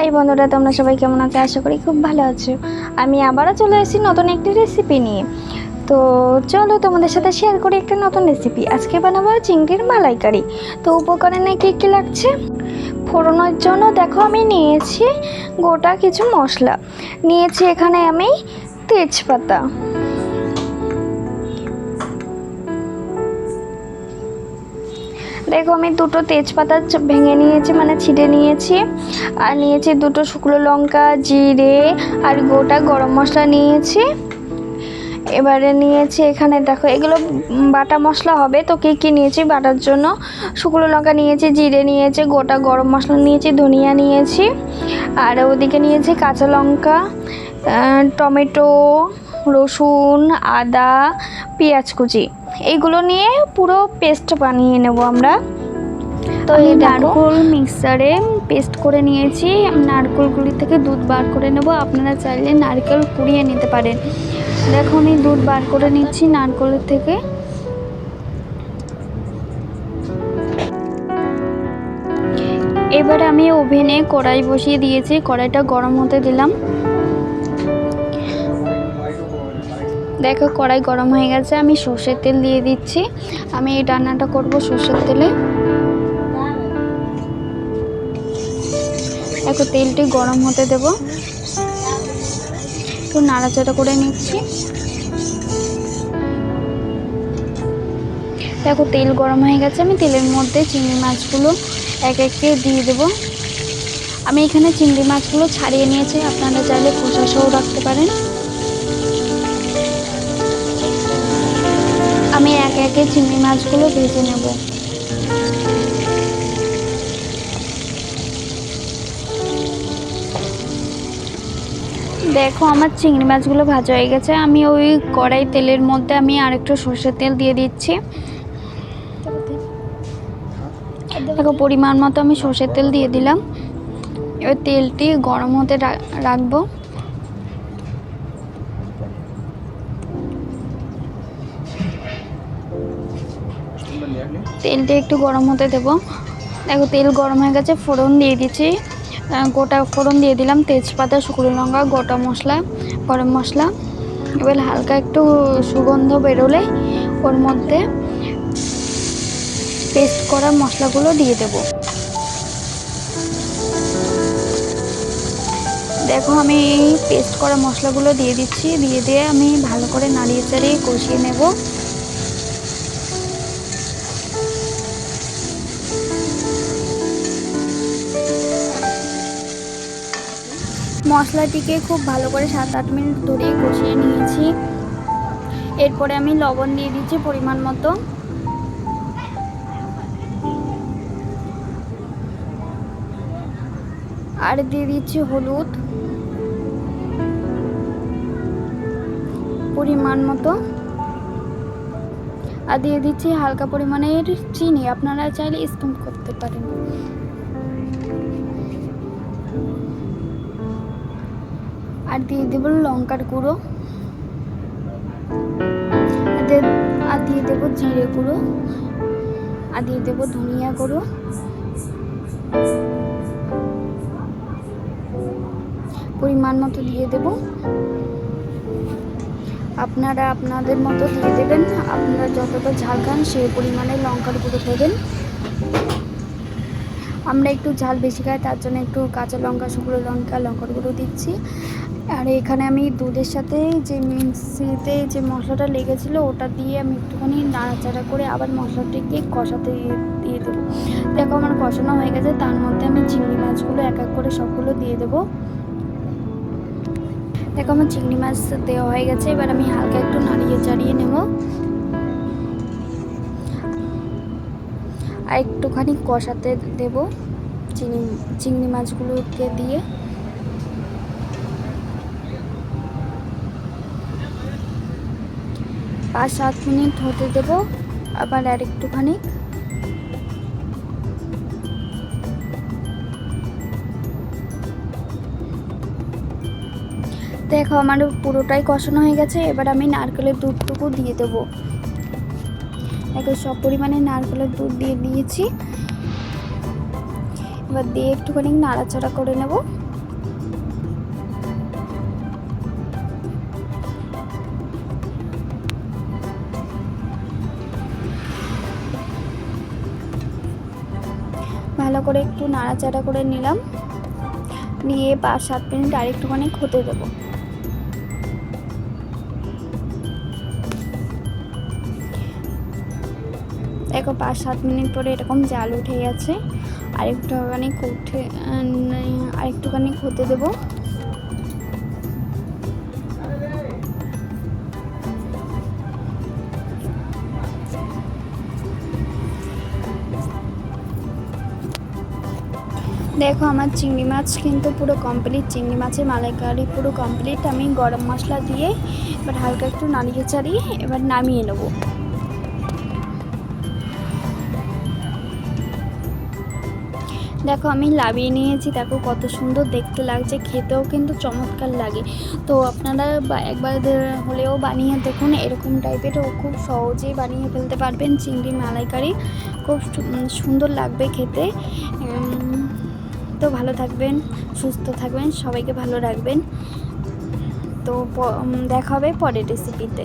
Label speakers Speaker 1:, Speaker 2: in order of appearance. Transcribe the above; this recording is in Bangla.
Speaker 1: হাই বন্ধুরা, তোমরা সবাই কেমন আছো? আশা করি খুব ভালো আছো। আমি আবারও চলে এসেছি নতুন একটি রেসিপি নিয়ে। তো চলো তোমাদের সাথে শেয়ার করি একটা নতুন রেসিপি আজকে বানাবো চিংড়ির মালাইকারি। তো উপকরণে কী কী লাগছে? ফোড়নের জন্য দেখো আমি নিয়েছি গোটা কিছু মশলা। নিয়েছি এখানে আমি তেজপাতা। দেখো, আমি দুটো তেজপাতা ভেঙে নিয়েছি মানে ছিটে নিয়েছি। আর নিয়েছি দুটো শুকনো লঙ্কা, জিরে আর গোটা গরম মশলা নিয়েছি। এবারে নিয়েছি এখানে দেখো, এগুলো বাটা মশলা হবে, তো কী কী নিয়েছি বাটার জন্য? শুকনো লঙ্কা নিয়েছি, জিরে নিয়েছি, গোটা গরম মশলা নিয়েছি, ধনিয়া নিয়েছি। আর ওদিকে নিয়েছি কাঁচা লঙ্কা টমেটো, রসুন, আদা, পেঁয়াজ কুচি। এইগুলো নিয়ে পুরো পেস্ট বানিয়ে নেব আমরা। তো এই
Speaker 2: নারকোল মিক্সারে পেস্ট করে নিয়েছি। নারকোলগুলি থেকে দুধ বার করে নেব। আপনারা চাইলে নারকেল কুড়িয়ে নিতে পারেন। দেখো আমি দুধ বার করে নিচ্ছি নারকোলের থেকে। এবার আমি ওভেনে কড়াই বসিয়ে দিয়েছি। কড়াইটা গরম হতে দিলাম। দেখো কড়াই গরম হয়ে গেছে, আমি সর্ষের তেল দিয়ে দিচ্ছি। আমি এই রান্নাটা করব সর্ষের তেলে। দেখো তেলটি গরম হতে দেব। একটু নাড়াচাড়া করে নিচ্ছি। দেখো তেল গরম হয়ে গেছে, আমি তেলের মধ্যে চিংড়ি মাছগুলো এক একে দিয়ে দেবো। আমি এখানে চিংড়ি মাছগুলো ছাড়িয়ে নিয়েছি, আপনারা চাইলে খোসা সহ রাখতে পারেন। আমি এক একে চিংড়ি মাছগুলো ভেজে নেব। দেখো, আমার চিংড়ি মাছগুলো ভাজা হয়ে গেছে। আমি ওই কড়াই তেলের মধ্যে আমি আরেকটু সর্ষের তেল দিয়ে দিচ্ছি। দেখো, পরিমাণ মতো আমি সর্ষের তেল দিয়ে দিলাম। এবার তেলটি গরম হতে রাখব। তেলটা একটু গরম হতে দেবো। দেখো, তেল গরম হয়ে গেছে, ফোড়ন দিয়ে দিচ্ছি। গোটা ফোড়ন দিয়ে দিলাম, তেজপাতা, শুকনো লঙ্কা, গোটা মশলা, গরম মশলা। এবার হালকা একটু সুগন্ধ বেরোলে ওর মধ্যে পেস্ট করা মশলাগুলো দিয়ে দেব। দেখো, আমি পেস্ট করা মশলাগুলো দিয়ে দিচ্ছি। দিয়ে দিয়ে আমি ভালো করে নাড়িয়ে চাড়িয়ে কষিয়ে নেব। মশলাটিকে খুব ভালো করে সাত আট মিনিট ধরে কষিয়ে নিয়েছি। এরপরে আমি লবণ দিয়ে দিচ্ছি পরিমাণ মতো। আর দিয়ে দিচ্ছি হলুদ। পরিমাণ মতো। আর দিয়ে দিচ্ছি হালকা পরিমাণের চিনি। আপনারা চাইলে স্পুন করতে পারেন। আর দিয়ে দেব লঙ্কার গুঁড়ো। আর দিয়ে দেবো জিরে গুঁড়ো। আর দিয়ে দেবো ধনিয়া গুঁড়ো। পরিমাণ মতো দিয়ে দেব। আপনারা আপনাদের মতো দিয়ে দেবেন। আপনারা যতটা ঝাল খান সেই পরিমাণে লঙ্কার গুঁড়ো দেবেন। আমরা একটু ঝাল বেশি খাই, তার জন্য একটু কাঁচা লঙ্কা, শুকনো লঙ্কা, লঙ্কার গুঁড়ো দিচ্ছি। আর এখানে আমি দুধের সাথে যে মিক্সিতে যে মশলাটা লেগেছিল, ওটা দিয়ে আমি একটুখানি নাড়াচাড়া করে আবার মশলাটিকে কষাতে দিয়ে- দেবো। দেখো আমার কষানো হয়ে গেছে, তার মধ্যে আমি চিংড়ি মাছগুলো এক এক করে সবগুলো দিয়ে দেবো। দেখো আমার চিংড়ি মাছ দেওয়া হয়ে গেছে, এবার আমি হালকা একটু নাড়িয়ে চাড়িয়ে নেব। আর একটুখানি কষাতে দেব। চিংড়ি চিংড়ি মাছগুলোকে দিয়ে। পাঁচ, সাত মিনিট হতে দেব। আবার আর একটুখানি। দেখো, আমার পুরোটাই কষানো হয়ে গেছে। এবার আমি নারকেলের দুধটুকু দিয়ে দেবো। একে সব পরিমাণে নারকেলের দুধ দিয়ে দিয়েছি। এবার দিয়ে একটুখানি নাড়াচাড়া করে নেব। ভালো করে একটু নাড়াচাড়া করে নিলাম। নিয়ে পাঁচ সাত মিনিট আর একটুখানি খুঁতে দেবো। দেখো পাঁচ সাত মিনিট পরে এরকম জাল উঠে গেছে। আরেকটুখানি উঠে আরেকটুখানি হতে দেবো। দেখো আমার চিংড়ি মাছ কিন্তু পুরো কমপ্লিট চিংড়ি মাছের মালাইকারি পুরো কমপ্লিট আমি গরম মশলা দিয়ে এবার হালকা একটু নাড়িয়ে চাড়িয়ে এবার নামিয়ে নেব। দেখো, আমি লাভিয়ে নিয়েছি। দেখো, কত সুন্দর দেখতে লাগছে। খেতেও কিন্তু চমৎকার লাগে। তো আপনারা একবার হলেও বানিয়ে দেখুন। এরকম টাইপের খুব সহজেই বানিয়ে ফেলতে পারবেন চিংড়ি মালাইকারি। খুব সুন্দর লাগবে খেতে। তো ভালো থাকবেন, সুস্থ থাকবেন, সবাইকে ভালো রাখবেন। তো দেখা হবে পরের রেসিপিতে